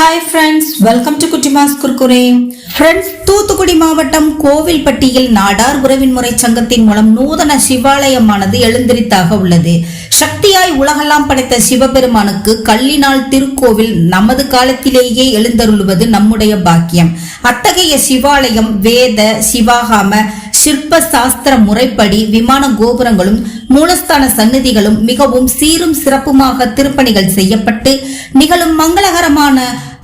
Hi friends welcome to Kuttimas Kurkure friends Thoothukudi மாவட்டம் கோவில்பட்டியில் நாடார் உறவின் முறை சங்கத்தின் மூலம் நூதன சிவாலயமானது எழுந்திரித்தாக உள்ளது. சக்தியாய் உலகெல்லாம் படைத்த சிவபெருமானுக்கு கல்லினால் திருக்கோவில் நமது காலத்திலேயே எழுந்தருள்வது நம்முடைய பாக்கியம். அத்தகைய சிவாலயம் வேத சிவாகாம சிற்ப சாஸ்திர முறைப்படி விமான கோபுரங்களும் மூலஸ்தான சந்நிதிகளும் மிகவும் சீரும் சிறப்புமாக திருப்பணிகள் செய்யப்பட்டு நிகழும் மங்களகரமான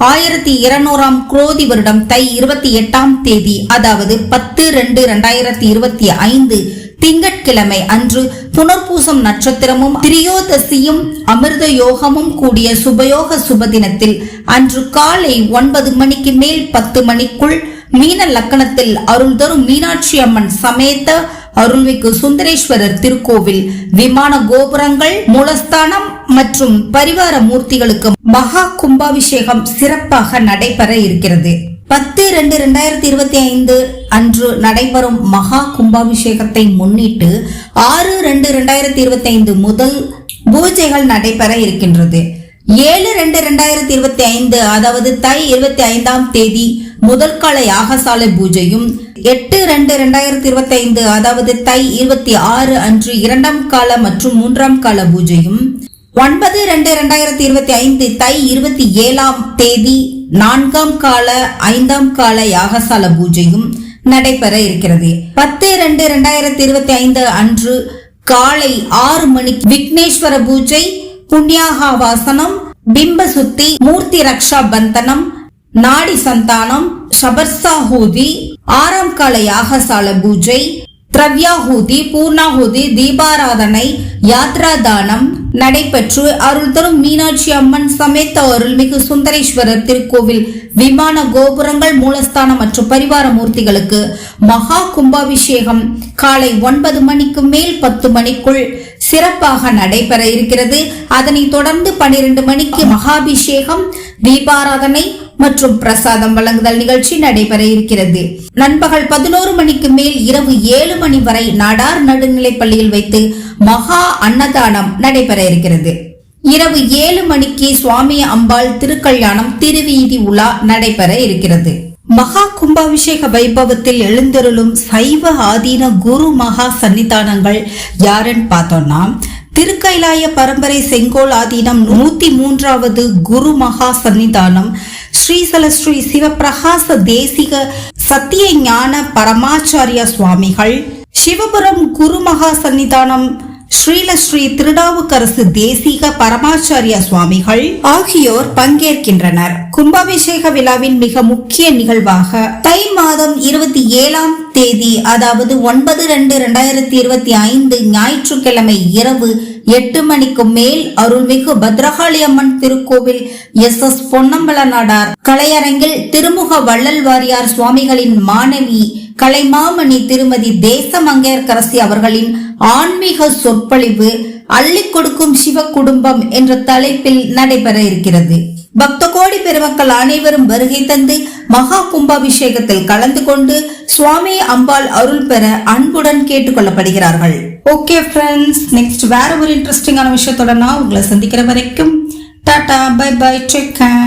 ஆயிரத்தி இருநூறாம் குரோதி வருடம் தை இருபத்தி எட்டாம் தேதி அதாவது பத்து ரெண்டு ரெண்டாயிரத்தி இருபத்தி ஐந்து திங்கட்கிழமை அன்று புனர்பூசம் நட்சத்திரமும் திரியோதசியும் அமிர்த யோகமும் கூடிய சுபயோக சுபதினத்தில் அன்று காலை ஒன்பது மணிக்கு மேல் பத்து மணிக்குள் மீன லக்கணத்தில் அருள் தரும் மீனாட்சி அம்மன் சமேத அருள்மிகு சுந்தரேஸ்வரர் திருக்கோவில் விமான கோபுரங்கள் மூலஸ்தானம் மற்றும் பரிவார மூர்த்திகளுக்கு மகா கும்பாபிஷேகம் சிறப்பாக நடைபெற இருக்கிறது. பத்து ரெண்டு ரெண்டாயிரத்தி இருபத்தி ஐந்து அன்று நடைபெறும் மகா கும்பாபிஷேகத்தை முன்னிட்டு ஆறு ரெண்டு ரெண்டாயிரத்தி இருபத்தி ஐந்து முதல் பூஜைகள் நடைபெற இருக்கின்றது. ஏழு ரெண்டு ரெண்டாயிரத்தி இருபத்தி ஐந்து அதாவது தை இருபத்தி ஐந்தாம் தேதி முதல் கால யாகசாலை பூஜையும் எட்டு ரெண்டு ரெண்டாயிரத்தி இருபத்தி ஐந்து அதாவது தை இருபத்தி ஆறு அன்று இரண்டாம் கால மற்றும் மூன்றாம் கால பூஜையும் ஒன்பது ரெண்டு ரெண்டாயிரத்தி இருபத்தி ஐந்து தை இருபத்தி ஏழாம் தேதி நான்காம் கால ஐந்தாம் கால யாகசால பூஜையும் நடைபெற இருக்கிறது. பத்து ரெண்டு ரெண்டாயிரத்தி இருபத்தி ஐந்து அன்று காலை ஆறு மணிக்கு விக்னேஸ்வர பூஜை புண்ணியாகாவாசனம் பிம்ப சுத்தி மூர்த்தி ரக்ஷா பந்தனம் நாடி சந்தானம் சபர்சாஹூதி ஆறாம் கால யாகசால பூஜை திரவ்யாஹூதி பூர்ணாஹூதி தீபாராதனை யாத்ரா தானம் நடைபெற்று அருள் தரும் மீனாட்சி அம்மன் சமேத்த அருள்மிகு சுந்தரேஸ்வரர் திருக்கோவில் விமான கோபுரங்கள் மூலஸ்தானம் மற்றும் பரிவார மூர்த்திகளுக்கு மகா கும்பாபிஷேகம். காலை ஒன்பது மணிக்கு மேல் பத்து மணிக்குள் சிறப்பாக நடைபெற இருக்கிறது. அதனைத் தொடர்ந்து பனிரெண்டு மணிக்கு மகாபிஷேகம் தீபாராதனை மற்றும் பிரசாதம் வழங்குதல் நிகழ்ச்சி நடைபெற இருக்கிறது. நண்பகல் பதினோரு மணிக்கு மேல் இரவு ஏழு மணி வரை நாடார் நடுநிலைப்பள்ளியில் வைத்து மகா அன்னதானம் நடைபெற இருக்கிறது. இரவு ஏழு மணிக்கு சுவாமி அம்பாள் திருக்கல்யாணம் திருவீதி உலா நடைபெற இருக்கிறது. மகா கும்பாபிஷேக வைபவத்தில் எழுந்தருளும் சைவ ஆதீன குரு மகா சன்னிதானங்கள் யாருன்னு பார்த்தோம்னா திருக்கைலாய பரம்பரை செங்கோல் ஆதீனம் நூத்தி மூன்றாவது குரு மகா சன்னிதானம் ஸ்ரீசல ஸ்ரீ சிவபிரகாச தேசிக சத்திய ஞான பரமாச்சாரிய சுவாமிகள். சிவபுரம் குருமகா சன்னிதானம் ஸ்ரீல ஸ்ரீ திருடாவுக்கரசு தேசிக பரமாச்சாரிய சுவாமிகள் ஆகியோர் பங்கேற்கின்றனர். கும்பாபிஷேக விழாவின் மிக முக்கிய நிகழ்வாக தை மாதம் இருபத்தி ஏழாம் தேதி அதாவது ஒன்பது ரெண்டு ரெண்டாயிரத்தி இருபத்தி ஐந்து ஞாயிற்றுக்கிழமை இரவு எட்டு மணிக்கு மேல் அருள்மிகு பத்ரகாளி அம்மன் திருக்கோவில் எஸ் எஸ் பொன்னம்பல நாடார் கலையரங்கில் திருமுக வள்ளல் வாரியார் சுவாமிகளின் மாணவி கலைமாமணி திருமதி தேசமங்கையர்கரசி அவர்களின் ஆன்மீக சொற்பொழிவு அள்ளி கொடுக்கும் சிவ குடும்பம் என்ற தலைப்பில் நடைபெற இருக்கிறது. பக்த கோடி பெருமக்கள் அனைவரும் வருகை தந்து மகா கும்பாபிஷேகத்தில் கலந்து கொண்டு சுவாமி அம்பாள் அருள் பெற அன்புடன் கேட்டுக்கொள்ளப்படுகிறார்கள். ஓகே ஃப்ரெண்ட்ஸ் நெக்ஸ்ட் வேற ஒரு இன்ட்ரெஸ்டிங்கான விஷயத்தோட நான் உங்களை சந்திக்கிற வரைக்கும் tata bye bye take care